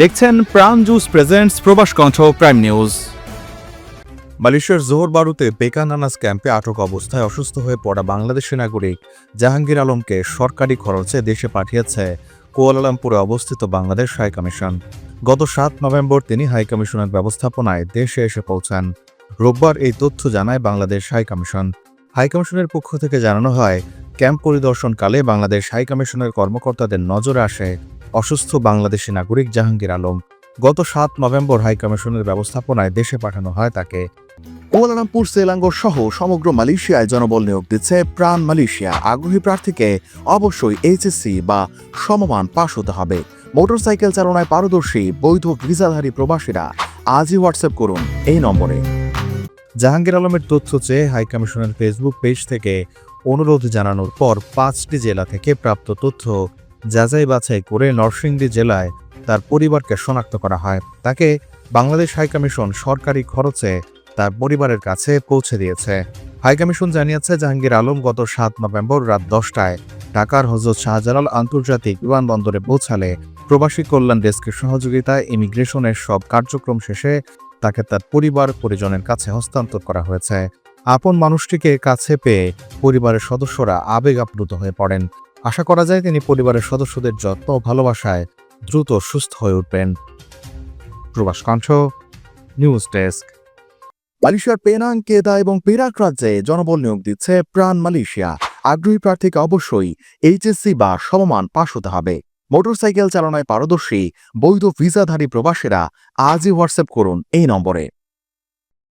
দেখছেন প্রাণ juice presents প্রবাস কণ্ঠ প্রাইম নিউজ মালয়েশিয়ার জোহর বারুতে পেকানানাস ক্যাম্পে আটক অবস্থায় অসুস্থ হয়ে পড়া বাংলাদেশি নাগরিক জাহাঙ্গীর আলমকে সরকারি খরচে দেশে পাঠিয়েছে কুয়ালালামপুরে অবস্থিত বাংলাদেশ হাই কমিশন। গত সাত নভেম্বর তিনি হাই কমিশনের ব্যবস্থাপনায় দেশে এসে পৌঁছান। রোববার এই তথ্য জানায় বাংলাদেশ হাই কমিশন। হাই কমিশনের পক্ষ থেকে জানানো হয়, ক্যাম্প পরিদর্শনকালে বাংলাদেশ হাই কমিশনের কর্মকর্তাদের নজরে আসে অসুস্থ বাংলাদেশি নাগরিক জাহাঙ্গীর আলম গত সাত নভেম্বর হাইকমিশনের ব্যবস্থাপনায় দেশে পাঠানো হয় তাকে। কুয়ালালামপুর সেলাঙ্গোর সহ সমগ্র মালয়েশিয়ায় জনবল নিয়োগ দিচ্ছে প্রাণ মালয়েশিয়া। আগ্রহী প্রার্থীকে অবশ্যই এইচএসসি বা সমমান পাশ হতে হবে। মোটরসাইকেল চালনায় পারদর্শী বৈধ ভিসাধারী প্রবাসীরা আজই হোয়াটসঅ্যাপ করুন এই নম্বরে। জাহাঙ্গীর আলমের তথ্য চেয়ে হাইকমিশনের ফেসবুক পেজ থেকে অনুরোধ জানানোর পর পাঁচটি জেলা থেকে প্রাপ্ত তথ্য যাচাই বাছাই করে নরসিংদী জেলায় তার পরিবারকে শনাক্ত করা হয়। তাকে বাংলাদেশ হাই কমিশন সরকারি খরচে তার পরিবারের কাছে পৌঁছে দিয়েছে। হাইকমিশন জানিয়েছে, জাহাঙ্গীর আলম গত সাত নভেম্বর রাত দশটায় ঢাকার হজরত শাহজালাল আন্তর্জাতিক বিমানবন্দরে পৌঁছালে প্রবাসী কল্যাণ ডেস্কের সহযোগিতায় ইমিগ্রেশনের সব কার্যক্রম শেষে তাকে তার পরিবার পরিজনের কাছে হস্তান্তর করা হয়েছে। আপন মানুষটিকে কাছে পেয়ে পরিবারের সদস্যরা আবেগ আপ্লুত হয়ে পড়েন। আশা করা যায় তিনি পরিবারের সদস্যদের যত্ন ও ভালোবাসায় দ্রুত সুস্থ হয়ে উঠবেন। প্রবাস কণ্ঠ নিউজ ডেস্ক। মালয়েশিয়ার পেনাং, কেদা এবং পেরাক রাজ্যে জনবল নিয়োগ দিচ্ছে প্রাণ মালয়েশিয়া। আগ্রহী প্রার্থীকে অবশ্যই এইচএসসি বা সমমান পাশ হতে হবে। মোটরসাইকেল চালনায় পারদর্শী, বৈধ ভিসাধারী প্রবাসীরা আজই হোয়াটসঅ্যাপ করুন এই নম্বরে।